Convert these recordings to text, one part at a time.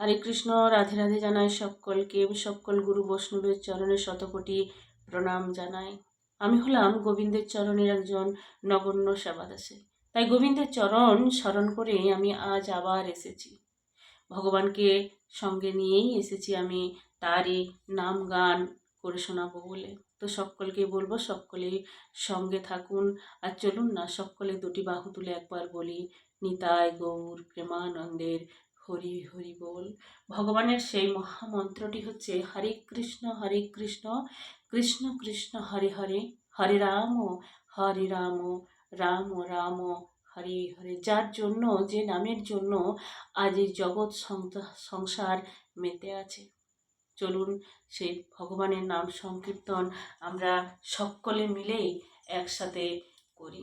হরে কৃষ্ণ, রাধে রাধে জানাই সকলকে, সকল গুরু বৈষ্ণবের চরণে শতকোটি প্রণাম জানাই। আমি হলাম গোবিন্দের চরণের একজন নগণ্য সেবাদাসে। তাই গোবিন্দের চরণ স্মরণ করে আমি আজ আবার এসেছি। ভগবানকে সঙ্গে নিয়েই এসেছি আমি, তারই নাম গান করে শোনাবো বলে। তো সকলকে বলব সকলেই সঙ্গে থাকুন। আর চলুন না, সকলে দুটি বাহু তুলে একবার বলি, নিতাই গৌর প্রেমানন্দের হরি হরি বল। ভগবানের সেই মহামন্ত্রটি হচ্ছে হরে কৃষ্ণ হরে কৃষ্ণ কৃষ্ণ কৃষ্ণ, হরে হরে হরে রাম হরে রাম রাম রাম, হরে হরে। যার জন্য, যে নামের জন্য আজ এই জগৎ সংসার মেতে আছে। চলুন সেই ভগবানের নাম সংকীর্তন আমরা সকলে মিলেই একসাথে করি।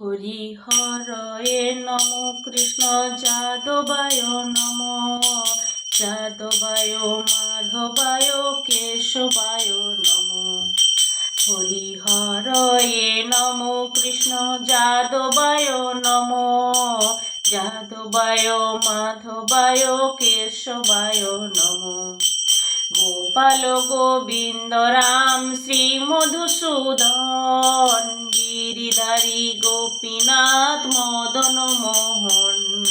হরি হরয়ে নম কৃষ্ণ যাদবায় নম। যাদবায় মাধবায় কেশবায় নম। হরি হরয়ে নম কৃষ্ণ যাদবায় নম। যাদবায় মাধবায় কেশবায় নম। গোপাল গোবিন্দ রাম শ্রী মধুসূদন। গিরিধারী গোপীনাথ মদন মোহন,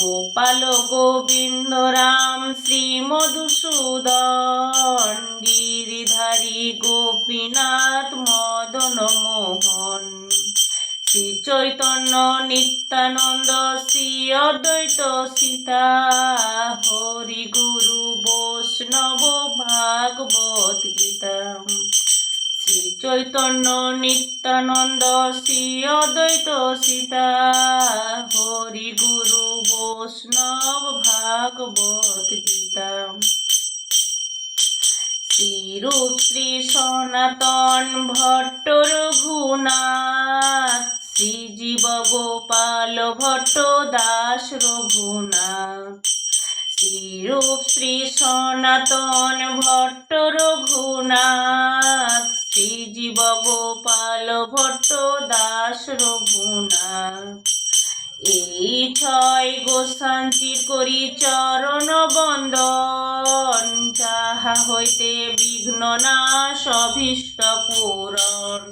গোপাল গোবিন্দ রাম শ্রী মধুসূদন, গিরিধারী গোপীনাথ মদন মোহন, শ্রী চৈতন্য নিত্যানন্দ, শ্রী অদ্বৈত সীতা, হরি গুরু বৈষ্ণব ভাগবত গীতা। চৈতন্য নিত্যানন্দ শ্রী অদ্বৈত সীতা, হরি গুরু বৈষ্ণব ভাগবত গীতা। শ্রীরূপ শ্রী সনাতন ভট্ট রঘুনাথ শ্রী জীব গোপাল ভট্ট দাস রঘুনাথ। শ্রীরূপ শ্রী সনাতন ভট্ট রঘুনাথ গোপাল ভট্ট দাস রঘুনাথ। এই ছয় গোসাঞ্চির করি চরণ বন্দন, যাহা হইতে বিঘ্ন নাশ অভীষ্ট পূরণ।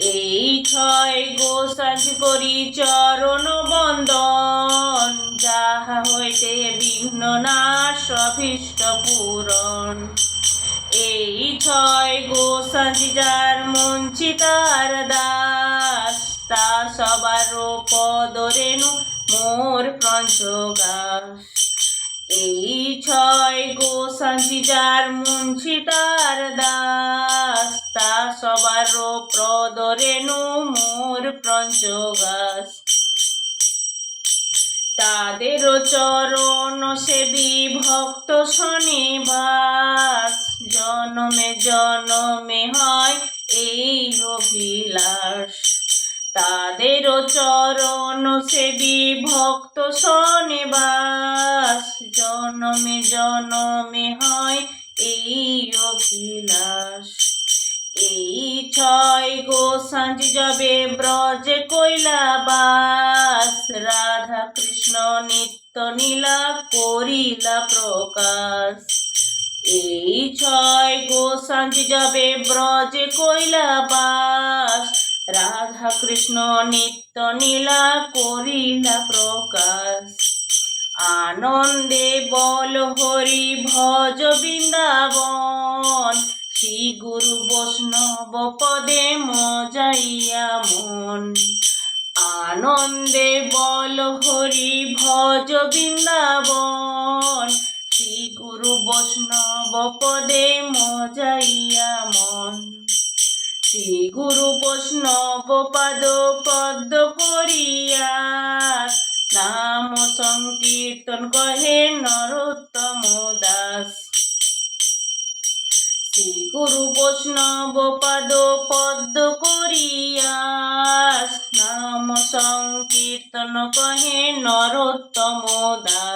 এই ছয় গোসাঞ্চি করি চরণ বন্দন, যাহা হইতে বিঘ্ন নাশ অভীষ্ট পূরণ। ছয় গোসাঞ্চি যার মঞ্চিতার দাস। তা সবার পদরেণু মোর পঞ্চগাস। এই ছয় গোসাঞ্চি যার মুঞ্চিতার দাস। তা সবার প্রদরেণু মোর পঞ্চগাস। তাদের চরণ সেবী ভক্ত শনিবাস জনমে জনমে হয় এই অভিলাষ। তাদের চরণ সেবী ভক্ত শনিবাস জনমে জনমে হয় এই অভিলাষ। এই ছয় গো গোসাঁজ যাবে ব্রজ কৈলাবাস। রাধা কৃষ্ণ নিত্য নীলা করিলা প্রকাশ। এই ছয় গোসাঁজ যাবে ব্রজ কৈলাবাস। রাধা কৃষ্ণ নিত্য নীলা করিলা প্রকাশ। আনন্দে বল হরি ভজ বৃন্দাবন। শ্রী গুরু বৈষ্ণব পদে মজাইয়া মন। আনন্দে বল হরি ভজ বৃন্দাবন। পদে মজাইয়া মন। শ্রী গুরু বৈষ্ণব পাদ পদ্ম করিয়া নাম সংকীর্তন কহে নরোত্তম দাস। শ্রী গুরু বৈষ্ণব পাদ পদ্ম করিয়া নাম সংকীর্তন কহে নরোত্তম দাস।